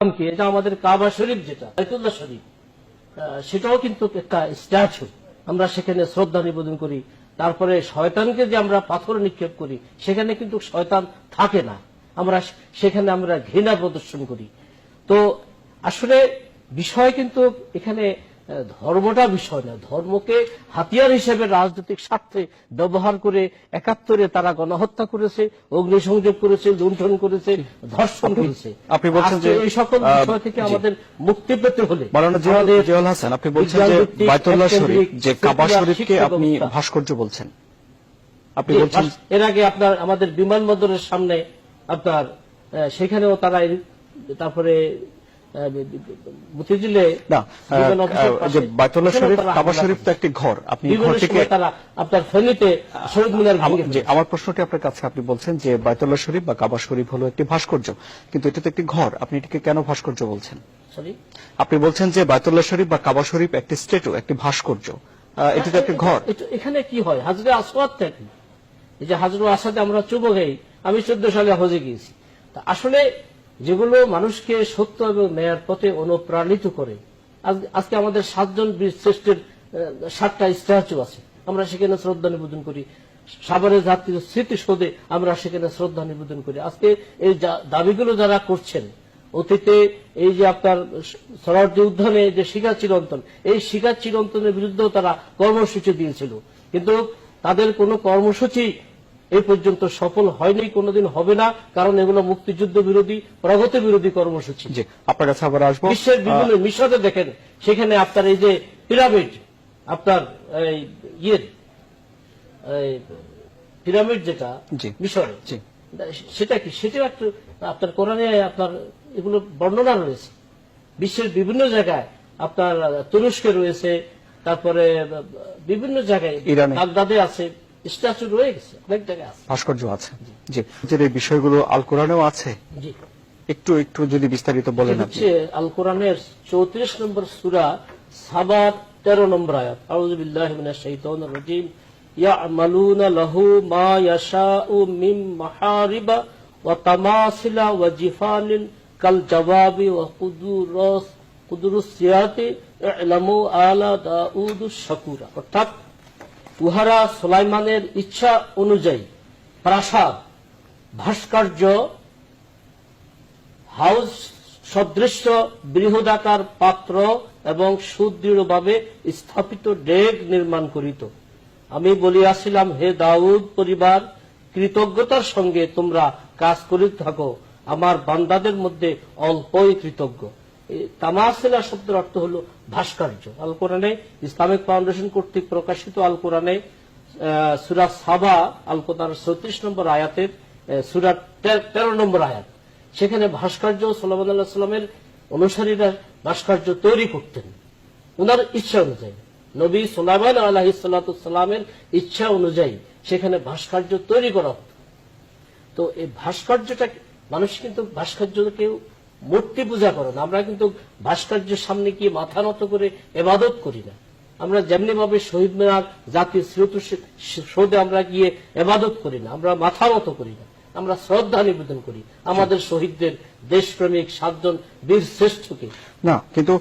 কি এটা আমাদের কাবা শরীফ যেটা, বাইতুল্লাহ শরীফ সেটাও কিন্তু একটা স্ট্যাচু আমরা সেখানে শ্রদ্ধা নিবেদন করি। তারপরে শয়তানকে যে আমরা পাথর নিক্ষেপ করি, সেখানে কিন্তু শয়তান থাকে না। আমরা সেখানে আমরা ঘৃণা প্রদর্শন করি। তো আসলে বিষয় কিন্তু এখানে ধর্মটা বিষয় না। ধর্মকে হাতিয়ার হিসেবে রাজনৈতিক স্বার্থে ব্যবহার করে একাত্তরে তারা গণহত্যা করেছে অগ্নিসংযোগ করেছে লুণ্ঠন করেছে ধর্ষণ করেছে। আপনি বলছেন যে, এই সকল বিষয় থেকে আমাদের মুক্তি পেতে হলে জিয়াউল হাসান আপনি বলছেন যে বায়তুল্লাহ শরীফ যে কাবা শরীফকে আপনি ভাস্কর্য বলছেন। আপনি বলছেন এর আগে আপনার আমাদের বিমানবন্দরের সামনে আপনার সেখানেও তারা তারপরে মতিঝিলে না বিমান আহ, অফিসের আহ, পাশে, যে বায়তুল্লাহ শরীফ কাবা শরীফ তো একটি ঘর। আপনি বিভিন্ন ঘরটিকে আপনার ফেনীতে শহীদ মিনার যে আমার প্রশ্নটি আপনার কাছে আপনি বলছেন যে বায়তুল্লাহ শরীফ বা কাবা শরীফ হলো একটি ভাস্কর্য কিন্তু এটা তো একটি ঘর। আপনি এটিকে কেন ভাস্কর্য বলছেন? আপনি বলছেন যে শরীফ বা কাবা শরীফ একটি স্ট্যাটু একটি ভাস্কর্য। এটি তো একটি ঘর। এখানে কি হয়? হাজরে আসওয়াদ থাকে। এই যে হাজরু আসাদে আমরা চুপ গাই। আমি চোদ্দ সালে হজে গিয়েছি। আসলে যেগুলো মানুষকে সত্য এবং ন্যায়ের পথে অনুপ্রাণিত করে। আজ- আজকে আমাদের সাতজন বীর শ্রেষ্ঠের সাতটা স্ট্যাচু আছে। আমরা সেখানে শ্রদ্ধা নিবেদন করি। সাভারের যাত্রীর স্মৃতিসৌধে আমরা সেখানে শ্রদ্ধা নিবেদন করি। আজকে এই দাবিগুলো যারা করছেন, অতীতে এই যে আপনার সরার্দি উদ্যানে যে শিকার চিরন্তন, এই শিকার চিরন্তনের বিরুদ্ধেও তারা কর্মসূচি দিয়েছিল। কিন্তু তাদের কোনো কর্মসূচি এই পর্যন্ত সফল হয়নি কোনোদিন হবে না কারণ এগুলো মুক্তিযুদ্ধ বিরোধী প্রগতি বিরোধী কর্মসূচি। আপনার কাছে আবার আসব। বিশ্বের বিভিন্ন মিশরে দেখেন সেখানে আপনার এই যে পিরামিড আপনার ইয়ের পিরামিড যেটা। মিশরে সেটা কি? সেটাও একটু আপনার কোরআনে আপনার এগুলো বর্ণনা রয়েছে। বিশ্বের বিভিন্ন জায়গায় আপনার তুরস্কে রয়েছে তারপরে বিভিন্ন জায়গায়। বাগদাদে আছে স্ট্যাচু রয়ে গেছে অনেক জায়গায় আছে। ভাস্কর্য আছে জি। যে এই বিষয়গুলো আল কোরআনেও আছে? জি। একটু একটু যদি বিস্তারিত বলেন হচ্ছে আল কোরআনের চৌত্রিশ নম্বর সুরা সাবার তেরো নম্বর আয়াত। আউযুবিল্লাহি মিনাশ শাইতানির রাজিম। মাহারিবা ওয়া তামাসিলা ওয়া জিফানিন কাল জাওয়াবি ওয়া কুদুরুস কুদুরুস সিয়াতি ইলামু আলা দাউদুস শাকুরা। অর্থাৎ উহারা সুলাইমানের ইচ্ছা অনুযায়ী প্রাসাদ, ভাস্কর্য, হাউস, সদৃশ্য, বৃহদাকার পাত্র এবং সুদৃঢ়ভাবে স্থাপিত ডেক নির্মাণ করিত। আমি বলিয়াছিলাম, হে দাউদ পরিবার, কৃতজ্ঞতার সঙ্গে তোমরা কাজ করিতে থাকো। আমার বান্দাদের মধ্যে অল্পই কৃতজ্ঞ। তামাসিলা শব্দের অর্থ হল ভাস্কর্য। আল কোরআনে ইসলামিক ফাউন্ডেশন কর্তৃক প্রকাশিত আল কোরআনে সুরা সাবা, আল কোরআন চৌত্রিশ নম্বর আয়াতের সুরা তেরো নম্বর আয়াত। সেখানে ভাস্কর্য সাল্লাহ আল্লাহ সাল্লামের অনুসারীরা ভাস্কর্য তৈরি করতেন। ওনার ইচ্ছা অনুযায়ী, নবী সোলাইমান আলাহি সাল্লামের ইচ্ছা অনুযায়ী সেখানে ভাস্কর্য তৈরি করা হতো। তো এই ভাস্কর্যটা, মানুষ কিন্তু ভাস্কর্যকেও মূর্তি পূজা করেন। আমরা কিন্তু ভাস্কর্যের সামনে গিয়ে মাথা নত করে এবাদত করি না। আমরা যেমনি ভাবে শহীদ মিনার জাতির স্মৃতি সৌদে আমরা গিয়ে এবাদত করি না আমরা মাথা নত করি না। আমরা শ্রদ্ধা নিবেদন করি। আমাদের শহীদদের দেশপ্রেমিক সাতজন বীর শ্রেষ্ঠকে না কিন্তু